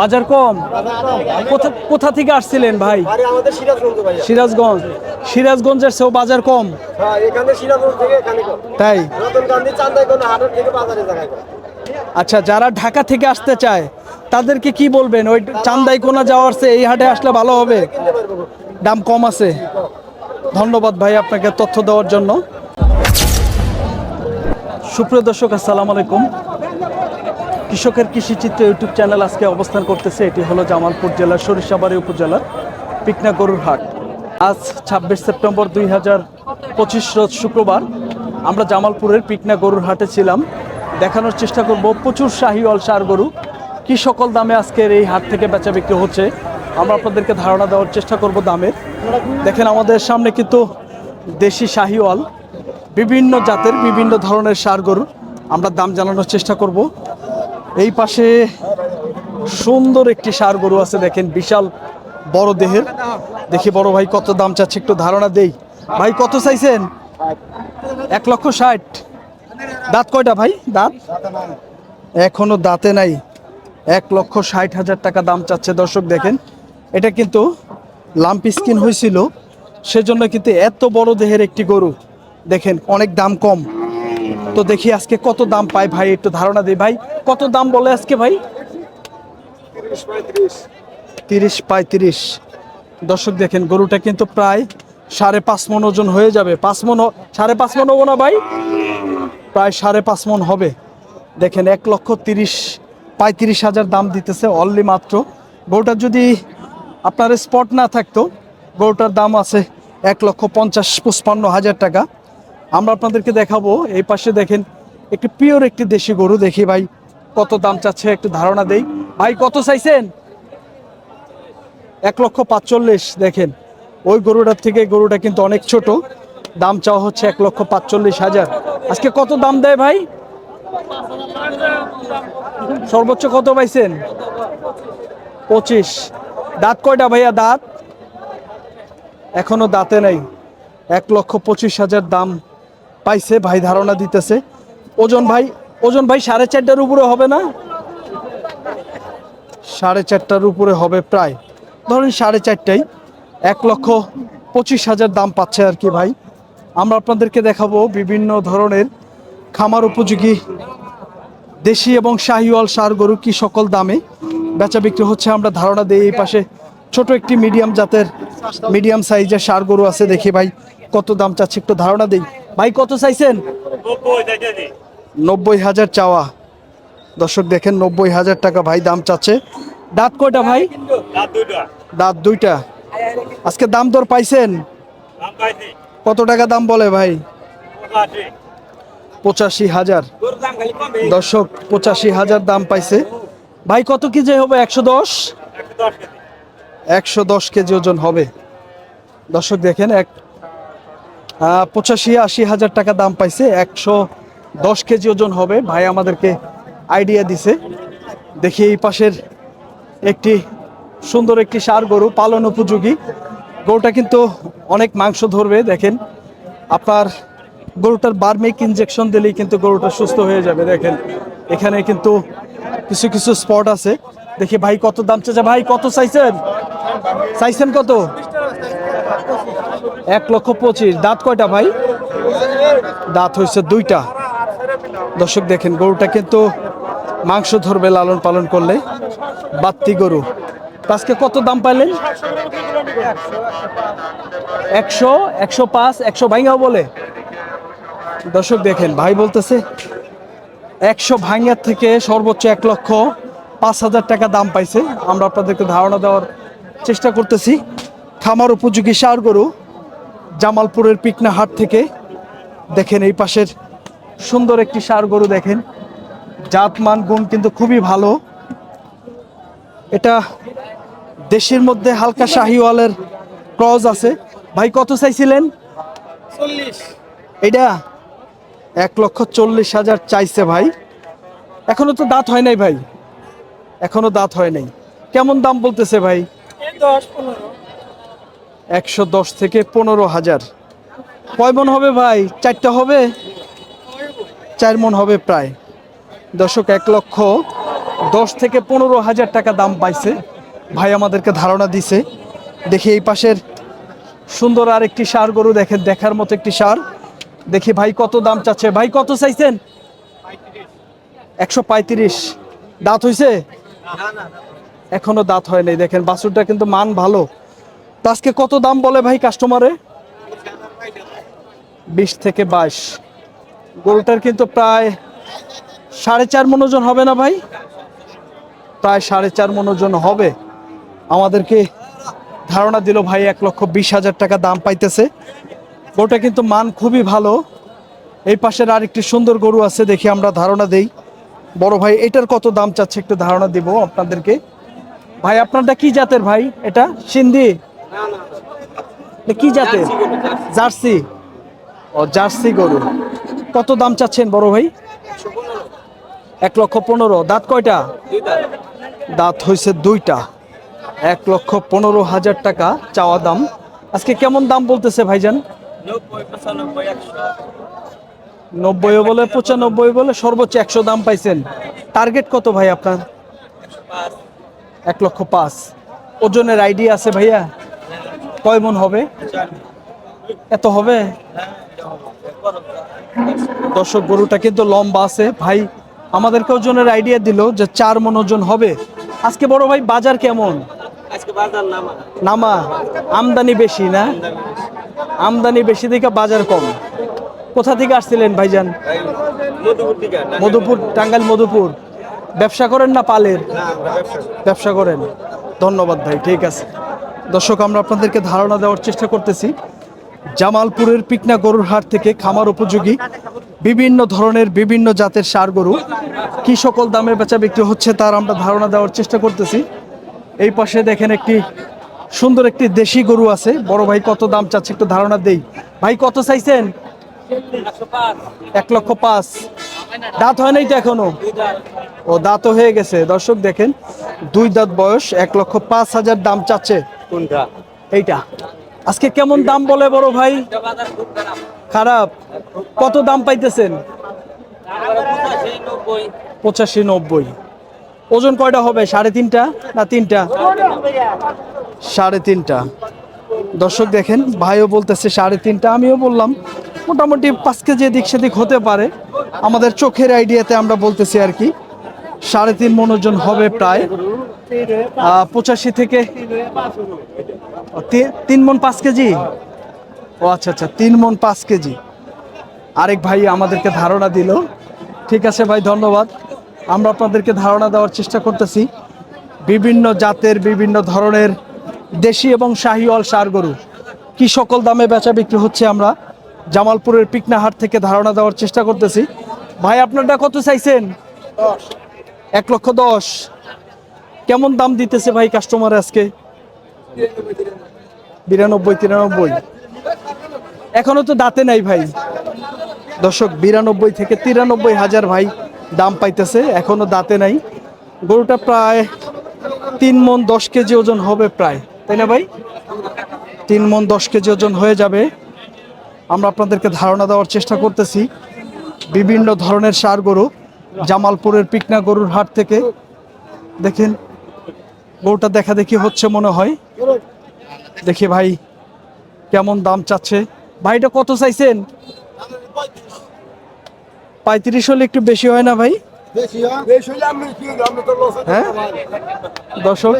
বাজার কম? কোথা থেকে আসছিলেন ভাই? সিরাজগঞ্জ সিরাজগঞ্জের চেয়েও বাজার কম? হ্যাঁ তাই? আচ্ছা যারা ঢাকা থেকে আসতে চায় তাদেরকে কি বলবেন? ওই চান্দাই কোনা যাওয়ার চেয়ে এই হাটে আসলে ভালো হবে? দাম কম আছে। ধন্যবাদ ভাই আপনাকে তথ্য দেওয়ার জন্য। সুপ্রিয় দর্শক আসসালামু আলাইকুম। কৃষকের কৃষিচিত্র ইউটিউব চ্যানেল আজকে অবস্থান করতেছে, এটি হলো জামালপুর জেলার সরিষাবাড়ি উপজেলার পিকনা গরুর হাট। আজ ছাব্বিশ সেপ্টেম্বর দুই হাজার পঁচিশ রোজ শুক্রবার আমরা জামালপুরের পিকনা গরুর হাটে ছিলাম। দেখানোর চেষ্টা করব, প্রচুর শাহিওয়াল সার গরু কি সকল দামে আজকের এই হাট থেকে বেচা বিক্রি হচ্ছে, আমরা আপনাদেরকে ধারণা দেওয়ার চেষ্টা করব দামের। দেখেন আমাদের সামনে কিন্তু দেশি শাহিওয়াল, বিভিন্ন জাতের বিভিন্ন ধরনের সার গরু, আমরা দাম জানানোর চেষ্টা করব। এই পাশে সুন্দর একটি সার গরু আছে, দেখেন বিশাল বড় দেহের। দেখি বড় ভাই কত দাম চাচ্ছে, একটু ধারণা দেই। ভাই, কত চাইছেন? এক লক্ষ ষাট। দাঁত কয়টা ভাই? দাঁত? এখনও দাঁতে নাই। এক লক্ষ ষাট হাজার টাকা দাম চাচ্ছে, দর্শক দেখেন। এটা কিন্তু লাম্পি স্কিন হয়েছিল, সেজন্য কিন্তু এত বড় দেহের একটি গরু, দেখেন, অনেক দাম কম। তো দেখি আজকে কত দাম পায় ভাই, একটু ধারণা দিই ভাই। কত দাম বলে আজকে ভাই? তিরিশ পঁয়ত্রিশ দর্শক দেখেন, গরুটা কিন্তু প্রায় সাড়ে পাঁচ মন ওজন হয়ে যাবে। পাঁচ মন সাড়ে পাঁচ মন হব না ভাই? প্রায় সাড়ে পাঁচ মন হবে। দেখেন, এক লক্ষ তিরিশ, পঁয়ত্রিশ হাজার দাম দিতেছে অনলি মাত্র। গরুটা যদি আপনার স্পট না থাকতো, গরুটার দাম আছে এক লক্ষ পঞ্চাশ, পঁচপান্ন হাজার টাকা। আমরা আপনাদেরকে দেখাবো, এই পাশে দেখেন, একটি পিওর একটি দেশি গরু, দেখি ভাই, কত দাম চাচ্ছে একটু ধারণা দেই। ভাই, কত চাইছেন? এক লক্ষ পাঁচচল্লিশ, দেখেন, ওই গরুটার থেকে গরুটা কিন্তু অনেক ছোট, দাম চাওয়া হচ্ছে এক লক্ষ পাঁচচল্লিশ হাজার। আজকে কত দাম দেয় ভাই? সর্বোচ্চ কত পাইছেন? পঁচিশ। দাঁত কয়টা ভাইয়া, দাঁত? এখনও দাঁতে নাই। এক লক্ষ পঁচিশ হাজার দাম পাইছে, ভাই ধারণা দিতেছে। ওজন ভাই ওজন ভাই সাড়ে চারটার উপরে হবে না? সাড়ে চারটার উপরে হবে প্রায়। ধরেন সাড়ে চারটাই এক লক্ষ পঁচিশ হাজার দাম পাচ্ছে আর কি ভাই। আমরা আপনাদেরকে দেখাবো বিভিন্ন ধরনের খামার উপযোগী দেশি এবং শাহিওয়াল সার গরু কি সকল দামে বেচা বিক্রি হচ্ছে। আমরা ধারণা দিই এই পাশে ছোট একটি মিডিয়াম জাতের মিডিয়াম সাইজের সার গরু আছে দেখি ভাই, কত দাম চাচ্ছে একটু ধারণা দিই। ভাই কত চাইছেন? নব্বই হাজার চাওয়া। দর্শক দেখেন নব্বই হাজার টাকা ভাই দাম চাচ্ছে। দাঁত কয়টা ভাই? দাঁত দুইটা। আজকে দাম দর পাইছেন? কত টাকা দাম বলে ভাই? পঁচাশি। হাজার। দর্শক পঁচাশি হাজার দাম পাইছে। ভাই কত কেজি হবে? একশো দশ? একশো দশ কেজি ওজন হবে। দর্শক দেখেন এক পঁচাশি আশি হাজার টাকা দাম পাইছে, একশো দশ কেজি ওজন হবে। ভাই আমাদেরকে আইডিয়া দিছে। দেখি এই পাশের একটি সুন্দর একটি সার গরু পালন উপযোগী। গরুটা কিন্তু অনেক মাংস ধরবে, দেখেন। আপনার গরুটার বার্মিক ইনজেকশন দিলেই কিন্তু গরুটা সুস্থ হয়ে যাবে, দেখেন। এখানে কিন্তু কিছু কিছু স্পট আছে। দেখি ভাই কত দাম চাইছে। ভাই কত চাইছেন? চাইছেন কত? এক লক্ষ পঁচিশ। দাঁত কয়টা ভাই? দাঁত হয়েছে দুইটা। দর্শক দেখেন, গরুটা কিন্তু মাংস ধরবে, লালন পালন করলে। বাত্তি গরু। আজকে কত দাম পাইলেন? একশো একশো পাঁচ, একশো ভাইঙ্গাও বলে। দর্শক দেখেন, ভাই বলতেছে, একশো ভাঙ্গার থেকে সর্বোচ্চ এক লক্ষ পাঁচ হাজার টাকা দাম পাইছে। আমরা আপনাদেরকে ধারণা দেওয়ার চেষ্টা করতেছি। খামার উপযোগী সার গরু। জামালপুরের পিকনাহাট থেকে দেখেন এই পাশের সুন্দর একটি সার গরু দেখেন। জাত মান গুণ কিন্তু খুবই ভালো। এটা দেশের মধ্যে হালকা শাহিওয়ালের ক্রজ আছে। ভাই কত চাইছিলেন? এটা এক লক্ষ চল্লিশ হাজার চাইছে ভাই। এখনও তো দাঁত হয় নাই ভাই। এখনও দাঁত হয় নাই। কেমন দাম বলতেছে ভাই? একশো দশ থেকে পনেরো হাজার। কয় মন হবে ভাই? চারটা হবে? চার মন হবে প্রায়। দর্শক এক লক্ষ দশ থেকে পনেরো হাজার টাকা দাম পাইছে। ভাই আমাদেরকে ধারণা দিছে। দেখি এই পাশের সুন্দর আর একটি সার গরু দেখেন দেখার মতো একটি সার। দেখি ভাই কত দাম চাচ্ছে। ভাই কত চাইছেন? একশো পঁয়ত্রিশ। দাঁত হইছে? এখনও দাঁত হয় নাই। দেখেন বাছুরটা কিন্তু মান ভালো। আজকে কত দাম বলে ভাই কাস্টমারে বিশ থেকে বাইশ। গরুটার কিন্তু প্রায় সাড়ে চার মনোজন হবে না ভাই? প্রায় সাড়ে চার মনোজন হবে। আমাদেরকে ধারণা দিল ভাই এক লক্ষ বিশ হাজার টাকা দাম পাইতেছে। গরুটা কিন্তু মান খুবই ভালো। এই পাশের আরেকটি সুন্দর গরু আছে, দেখি আমরা ধারণা দেই। বড় ভাই, এটার কত দাম চাচ্ছে একটু ধারণা দিব আপনাদেরকে। ভাই, আপনারটা কি জাতের ভাই? এটা সিন্ধি? কি জাতের? জার্সি ও জার্সি গরু। কত দাম চাচ্ছেন বড় ভাই? এক লক্ষ পনেরো। দাঁত কয়টা? দাঁত। হয়েছে দুইটা। এক লক্ষ পনেরো হাজার টাকা চাওয়া দাম। আজকে কেমন দাম বলতেছে ভাইজান? নব্বই বলে পঁচানব্বই বলে সর্বোচ্চ একশো দাম পাইছেন। টার্গেট কত ভাই আপনার? এক লক্ষ পাঁচ। ওজনের আইডিয়া আছে ভাইয়া? কয় মন হবে? এত হবে? দর্শক গরুটা কিন্তু লম্বা আছে। ভাই আমাদেরকে ওজনের আইডিয়া দিল যে চার মন ওজন হবে। আজকে বড় ভাই বাজার কেমন? নামা। আমদানি বেশি না? আমদানি বেশি দিকে বাজার কম। কোথা থেকে আসছিলেন ভাইজান? মধুপুর টাঙ্গাইল মধুপুর। ব্যবসা করেন না পালের? ব্যবসা করেন। ধন্যবাদ ভাই ঠিক আছে। দর্শক, আমরা আপনাদেরকে ধারণা দেওয়ার চেষ্টা করতেছি। জামালপুরের পিকনা গরুর হাট থেকে খামার উপযোগী, বিভিন্ন ধরনের বিভিন্ন জাতের সার গরু, কি সকল দামে বেচা বিক্রি হচ্ছে তার আমরা ধারণা দেওয়ার চেষ্টা করতেছি। এই পাশে দেখেন একটি সুন্দর একটি দেশি গরু আছে। বড় ভাই কত দাম চাচ্ছে একটু ধারণা দেই। ভাই, কত চাইছেন? এক লক্ষ পাঁচ। দাঁত হয় নাই তো এখনও? ও, দাঁতও হয়ে গেছে। দর্শক, দেখেন, দুই দাঁত বয়স, এক লক্ষ পাঁচ হাজার দাম চাচ্ছে। কোনটা? এইটা। আজকে কেমন দাম বলে বড় ভাই? খারাপ। কত দাম পাইতেছেন? পঁচাশি নব্বই। ওজন কয়টা হবে? সাড়ে তিনটা না তিনটা? সাড়ে তিনটা। দর্শক দেখেন, ভাইও বলতেছে সাড়ে তিনটা, আমিও বললাম। মোটামুটি পাঁচ কেজি এদিক সেদিক হতে পারে। আমাদের চোখের আইডিয়াতে আমরা বলতেছি আর কি। সাড়ে তিন মন ওজন হবে প্রায়। পঁচাশি থেকে তিন মন পাঁচ কেজি? ও আচ্ছা আচ্ছা তিন মন পাঁচ কেজি। আরেক ভাই আমাদেরকে ধারণা দিল। ঠিক আছে ভাই, ধন্যবাদ। আমরা আপনাদেরকে ধারণা দেওয়ার চেষ্টা করতেছি। বিভিন্ন জাতের, বিভিন্ন ধরনের দেশি এবং শাহিওয়াল সার গরু। কী সকল দামে বেচা বিক্রি হচ্ছে আমরা? জামালপুরের পিকনাহাট থেকে ধারণা দেওয়ার চেষ্টা করতেছি। ভাই, আপনারটা কত চাইছেন? এক লক্ষ দশ। কেমন দাম দিতেছে ভাই কাস্টমার আজকে? বিরানব্বই, তিরানব্বই। এখনও তো দাঁতে নাই ভাই। দর্শক, বিরানব্বই থেকে তিরানব্বই হাজার ভাই দাম পাইতেছে, এখনও দাঁতে নাই। গরুটা প্রায় তিন মন দশ কেজি ওজন হবে প্রায়। তাই না ভাই? তিন মন দশ কেজি ওজন হয়ে যাবে। আমরা আপনাদেরকে ধারণা দেওয়ার চেষ্টা করতেছি। বিভিন্ন ধরনের সার গরু। জামালপুরের পিকনা গরুর হাট থেকে দেখেন গরুটা দেখা দেখি হচ্ছে মনে হয়। দেখি ভাই কেমন দাম চাচ্ছে। ভাইটা কত চাইছেন? পঁয়ত্রিশ হলে একটু বেশি হয় না ভাই? হ্যাঁ? দর্শক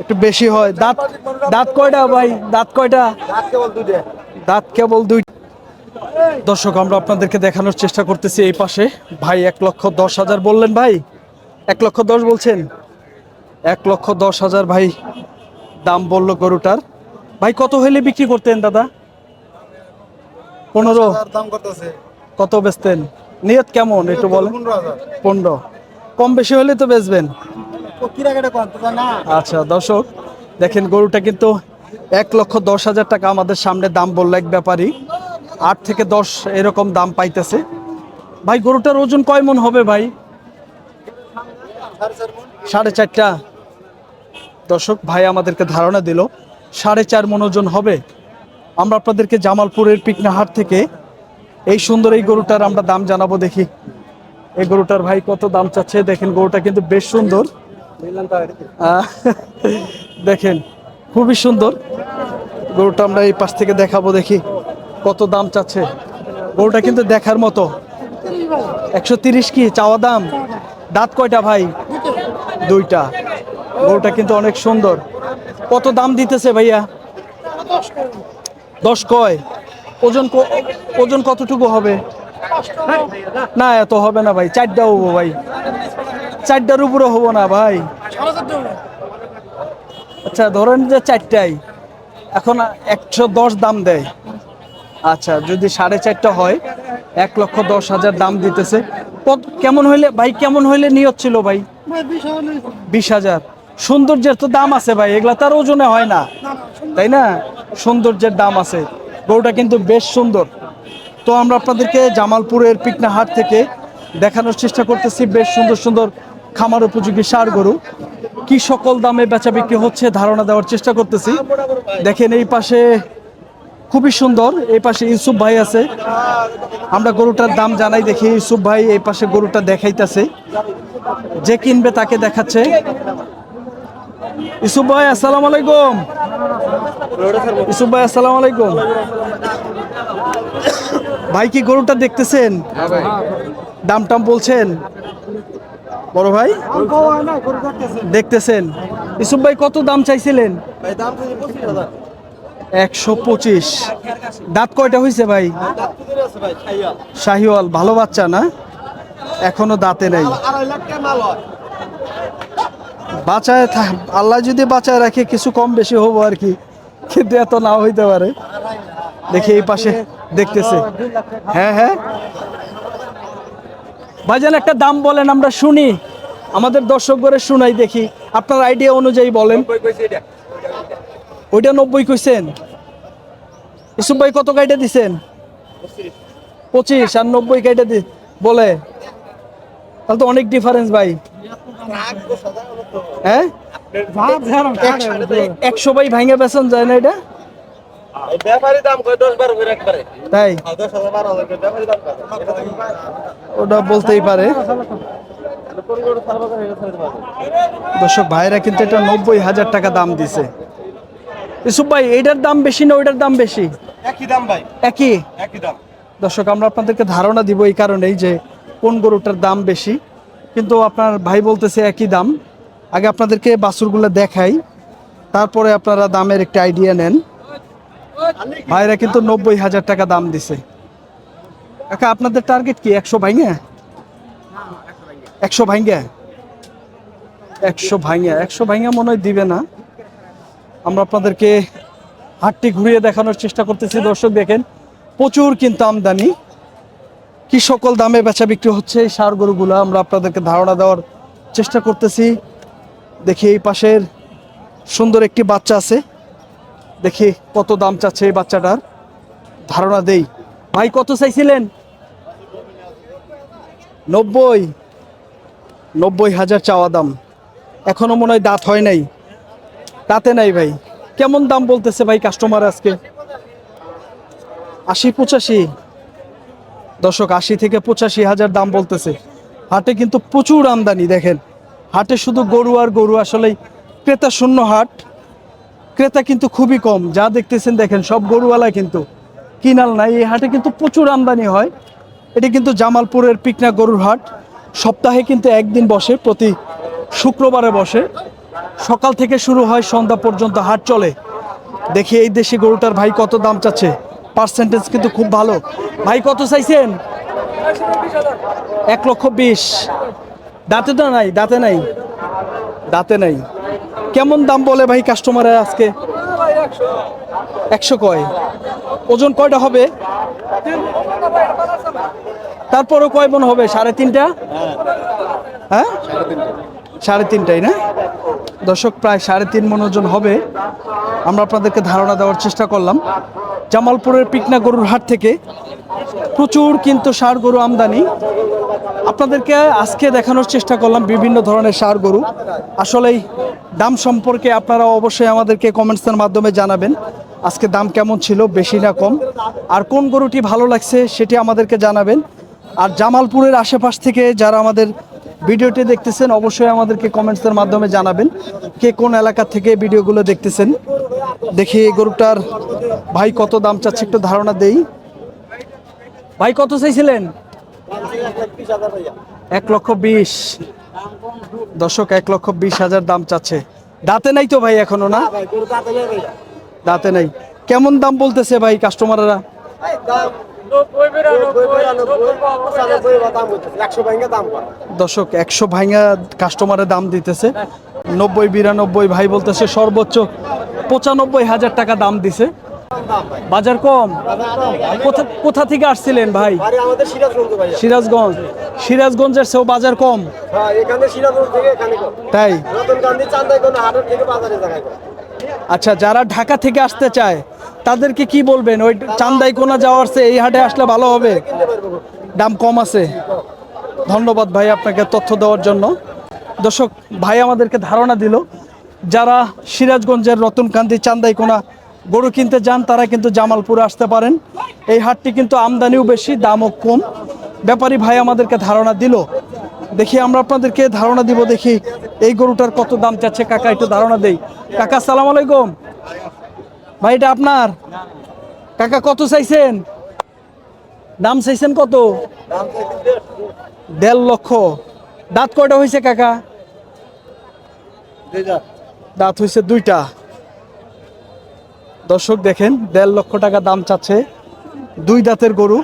একটু বেশি হয়। দাঁত দাঁত কয়টা ভাই? দাঁত কয়টা? কেবল দুইটা। দাঁত কেবল দুই দর্শক আমরা আপনাদেরকে দেখানোর চেষ্টা করতেছি এই পাশে। ভাই এক লক্ষ দশ হাজার বললেন ভাই। এক লক্ষ দশ বলছেন। এক লক্ষ দশ হাজার ভাই দাম বলল গরুটার। ভাই কত হইলে বিক্রি করতেন দাদা? পনেরো। কত বেচতেন? নিয়ত কেমন একটু বলেন। পনেরো কম বেশি হলে তো বেচবেন। আচ্ছা দর্শক দেখেন গরুটা কিন্তু এক লক্ষ দশ হাজার টাকা আমাদের সামনে দাম বলল এক ব্যাপারী। আট থেকে দশ এরকম দাম পাইতেছে। ভাই, গরুটার ওজন কয় মন হবে ভাই? সাড়ে চার সাড়ে চারটা। দর্শক, ভাই আমাদেরকে ধারণা দিল, সাড়ে চার মন ওজন হবে। আমরা আপনাদেরকে জামালপুরের পিকনাহাট থেকে এই সুন্দর এই গরুটার আমরা দাম জানাব দেখি। এই গরুটার ভাই কত দাম চাচ্ছে? দেখেন, গরুটা কিন্তু বেশ সুন্দর। দেখেন, খুবই সুন্দর। গরুটা আমরা এই পাশ থেকে দেখাবো দেখি। কত দাম চাচ্ছে? গরুটা কিন্তু দেখার মতো। একশো তিরিশ কি? চাওয়া দাম? দাঁত কয়টা ভাই? দুইটা। গরুটা কিন্তু অনেক সুন্দর। কত দাম দিতেছে ভাইয়া? দশ কয়। ওজন ওজন কতটুকু হবে? না, এত হবে না ভাই। চারটা হব ভাই। চারটার উপরে হব না ভাই। আচ্ছা ধরেন যে চারটাই। এখন একশো দশ দাম দেয়। আচ্ছা যদি সাড়ে চারটা হয় এক লক্ষ দশ হাজার দাম দিতেছে। কত কেমন হইলে ভাই কেমন হইলে নিয়ত ছিল ভাই? বিশ হাজার সৌন্দর্যের তো দাম আছে ভাই এগুলা তার ওজনে হয় না। তাই না? সৌন্দর্যের দাম আছে। গরুটা কিন্তু বেশ সুন্দর। তো আমরা আপনাদেরকে জামালপুরের পিকনা হাট থেকে দেখানোর চেষ্টা করতেছি বেশ সুন্দর সুন্দর খামার উপযোগী সার গরু। কি সকল দামে বেচা বিক্রি হচ্ছে ধারণা দেওয়ার চেষ্টা করতেছি। দেখেন এই পাশে খুবই সুন্দর। এই পাশে ইউসুফ ভাই আছে। আমরা গরুটার দাম জানাই দেখি। ইউসুফ ভাই এই পাশে গরুটা দেখাইতেছে। যে কিনবে তাকে দেখাচ্ছে। ইউসুফ ভাই, আসসালামু আলাইকুম। ইউসুফ ভাই, আসসালামু আলাইকুম। ভাই, কি গরুটা দেখতেছেন? দাম টাম বলছেন? বড় ভাই? দেখতেছেন। ইউসুফ ভাই, কত দাম চাইছিলেন? একশো পঁচিশ। দাঁত কয়টা হয়েছে ভাই? শাহিওয়াল, ভালো বাচ্চা না? এখনও দাঁতে নেই। বাঁচায় আল্লাহ যদি বাঁচায় রাখে, কিছু কম বেশি হব আর কি। কিন্তু এত না হইতে পারে। দেখি এই পাশে দেখতেছে। হ্যাঁ হ্যাঁ। ভাইজান, একটা দাম বলেন, আমরা শুনি। আমাদের দর্শক করে শুনাই দেখি। আপনার আইডিয়া অনুযায়ী বলেন। ওইটা নব্বই কইছেন। ইসুফ ভাই কত কাইটা দিছেন? পঁচিশ আর নব্বই কাইটা দি বলে। তাহলে তো অনেক ডিফারেন্স ভাই। হ্যাঁ? একশো- বাই ভাঙে বেসন যায় না এটা? তাই? ওটা বলতেই পারে। দর্শক, ভাইরা কিন্তু এটা নব্বই হাজার টাকা দাম দিছে। ইসুফ ভাই এইটার দাম বেশি না ওইটার দাম বেশি? একই দাম ভাই। একই? একই দাম। দর্শক আমরা আপনাদেরকে ধারণা দিব এই কারণেই যে কোন গরুটার দাম বেশি। কিন্তু আপনার ভাই বলতেছে একই দাম। আগে আপনাদেরকে বাছুরগুলো দেখাই। তারপরে আপনারা দামের একটা আইডিয়া নেন। ভাইরা কিন্তু নব্বই হাজার টাকা দাম দিছে। কাকা আপনাদের টার্গেট কি? একশো ভাইঙ্গা একশো ভাইঙ্গা একশো ভাইঙ্গা একশো ভাইঙ্গা মনে হয় দিবে না। আমরা আপনাদেরকে হাটটি ঘুরিয়ে দেখানোর চেষ্টা করতেছি। দর্শক দেখেন, প্রচুর কিন্তু আমদানি। কি সকল দামে বেচা বিক্রি হচ্ছে এই সার গরুগুলো, আমরা আপনাদেরকে ধারণা দেওয়ার চেষ্টা করতেছি। দেখি এই পাশের সুন্দর একটি বাচ্চা আছে। দেখি কত দাম চাচ্ছে এই বাচ্চাটার। ধারণা দেই। ভাই, কত চাইছিলেন? নব্বই। নব্বই হাজার চাওয়া দাম। এখনও মনে হয় দাঁত হয় নাই। দাঁতে নাই ভাই। কেমন দাম বলতেছে ভাই কাস্টমার আজকে? আশি পঁচাশি। দর্শক, আশি থেকে পঁচাশি হাজার দাম বলতেছে। হাটে কিন্তু প্রচুর আমদানি, দেখেন। হাটে শুধু গরু আর গরু আসলেই ক্রেতা শূন্য হাট। ক্রেতা কিন্তু খুবই কম। যা দেখতেছেন, দেখেন, সব গরুওয়ালা কিন্তু কিনাল নাই। এই হাটে কিন্তু প্রচুর আমদানি হয়। এটি কিন্তু জামালপুরের পিকনা গরুর হাট। সপ্তাহে কিন্তু একদিন বসে, প্রতি শুক্রবারে বসে। সকাল থেকে শুরু হয় সন্ধ্যা পর্যন্ত হাট চলে। দেখি এই দেশি গরুটার ভাই কত দাম চাচ্ছে। পার্সেন্টেজ কিন্তু খুব ভালো। ভাই, কত চাইছেন? এক লক্ষ বিশ। দাঁতে তো নাই, দাঁতে নাই। দাঁতে নাই। কেমন দাম বলে ভাই কাস্টমারের আজকে? একশো কয়। ওজন কয়টা হবে? তারপরও কয় মন হবে? সাড়ে তিনটা? হ্যাঁ? সাড়ে তিনটাই না? দর্শক, প্রায় সাড়ে তিন মন ওজন হবে। আমরা আপনাদেরকে ধারণা দেওয়ার চেষ্টা করলাম। জামালপুরের পিকনা গরুর হাট থেকে প্রচুর কিন্তু সার গরু আমদানি। আপনাদেরকে আজকে দেখানোর চেষ্টা করলাম বিভিন্ন ধরনের সার গরু। আসলেই দাম সম্পর্কে আপনারা অবশ্যই আমাদেরকে কমেন্টসের মাধ্যমে জানাবেন, আজকে দাম কেমন ছিল, বেশি না কম। আর কোন গরুটি ভালো লাগছে সেটি আমাদেরকে জানাবেন। আর জামালপুরের আশেপাশ থেকে যারা আমাদের ভিডিওটি দেখতেছেন, অবশ্যই আমাদেরকে কমেন্টসের মাধ্যমে জানাবেন কে কোন এলাকা থেকে ভিডিওগুলো দেখতেছেন। দেখি এই গরুটার ভাই কত দাম চাচ্ছে একটু ধারণা দেই। ভাই, কত চাইছিলেন? এক লক্ষ বিশ। দর্শক, এক লক্ষ বিশ হাজার দাম চাচ্ছে। দাঁতে নাই তো ভাই এখনও না? দাঁতে নাই। কেমন দাম বলতেছে ভাই কাস্টমাররা দর্শক একশো ভাইঙ্গা কাস্টমারের দাম দিতেছে। নব্বই বিরানব্বই ভাই বলতেছে সর্বোচ্চ পঁচানব্বই হাজার টাকা দাম দিছে। বাজার কম। কোথা থেকে আসছিলেন ভাই? সিরাজগঞ্জ। সিরাজগঞ্জের সেও বাজার কম। তাই? আচ্ছা যারা ঢাকা থেকে আসতে চায় তাদেরকে কি বলবেন? ওই চান্দাই কোনা যাওয়ার চেয়ে এই হাটে আসলে ভালো হবে? দাম কম আছে। ধন্যবাদ ভাই আপনাকে তথ্য দেওয়ার জন্য। দর্শক, ভাই আমাদেরকে ধারণা দিল, যারা সিরাজগঞ্জের রতনকান্দি চান্দাইকোনা গরু কিনতে যান, তারা কিন্তু জামালপুরে আসতে পারেন। এই হাটটি কিন্তু আমদানিও বেশি, দামও কম। ব্যাপারী ভাই আমাদেরকে ধারণা দিল। দেখি আমরা আপনাদেরকে ধারণা দিব, দেখি এই গরুটার কত দাম চাচ্ছে। কাকা, একটু ধারণা দেই। কাকা, সালাম আলাইকুম। ভাই এটা আপনার? কাকা কত চাইছেন? দাম চাইছেন কত? দেড় লক্ষ। দাঁত কয়টা হয়েছে কাকা? দাঁত হয়েছে দুইটা। দর্শক দেখেন দেড় লক্ষ টাকা দাম চাচ্ছে দুই দাঁতের গরু।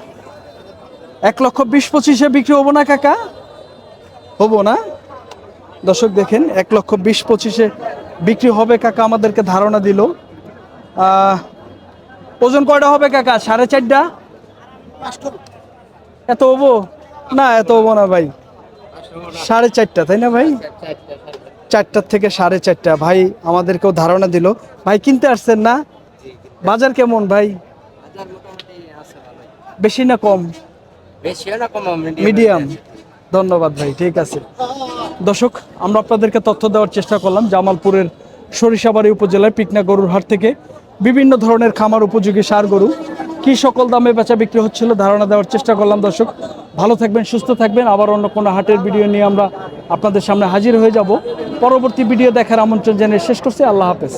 এক লক্ষ বিশ পঁচিশে বিক্রি হব না কাকা? হব না? দর্শক দেখেন এক লক্ষ বিশ পঁচিশে বিক্রি হবে কাকা আমাদেরকে ধারণা দিল। ওজন কয়টা হবে কাকা? সাড়ে চারটা? এত হব না, এত হব না ভাই। সাড়ে চারটা, তাই না ভাই? চারটার থেকে সাড়ে চারটা। ভাই, আমাদেরকেও ধারণা দিল। ভাই, কিনতে আসছেন না? বাজার কেমন ভাই? বেশি না কম? মিডিয়াম। ধন্যবাদ ভাই, ঠিক আছে। দর্শক, আমরা আপনাদেরকে তথ্য দেওয়ার চেষ্টা করলাম জামালপুরের সরিষাবাড়ি উপজেলায় পিকনা গরুর হাট থেকে। বিভিন্ন ধরনের খামার উপযোগী সার গরু। কি সকল দামে বেচা বিক্রি হচ্ছিল ধারণা দেওয়ার চেষ্টা করলাম দর্শক। ভালো থাকবেন, সুস্থ থাকবেন। আবার অন্য কোনো হাটের ভিডিও নিয়ে আমরা আপনাদের সামনে হাজির হয়ে যাব। পরবর্তী ভিডিও দেখার আমন্ত্রণ জানিয়ে শেষ করছি। আল্লাহ হাফেজ।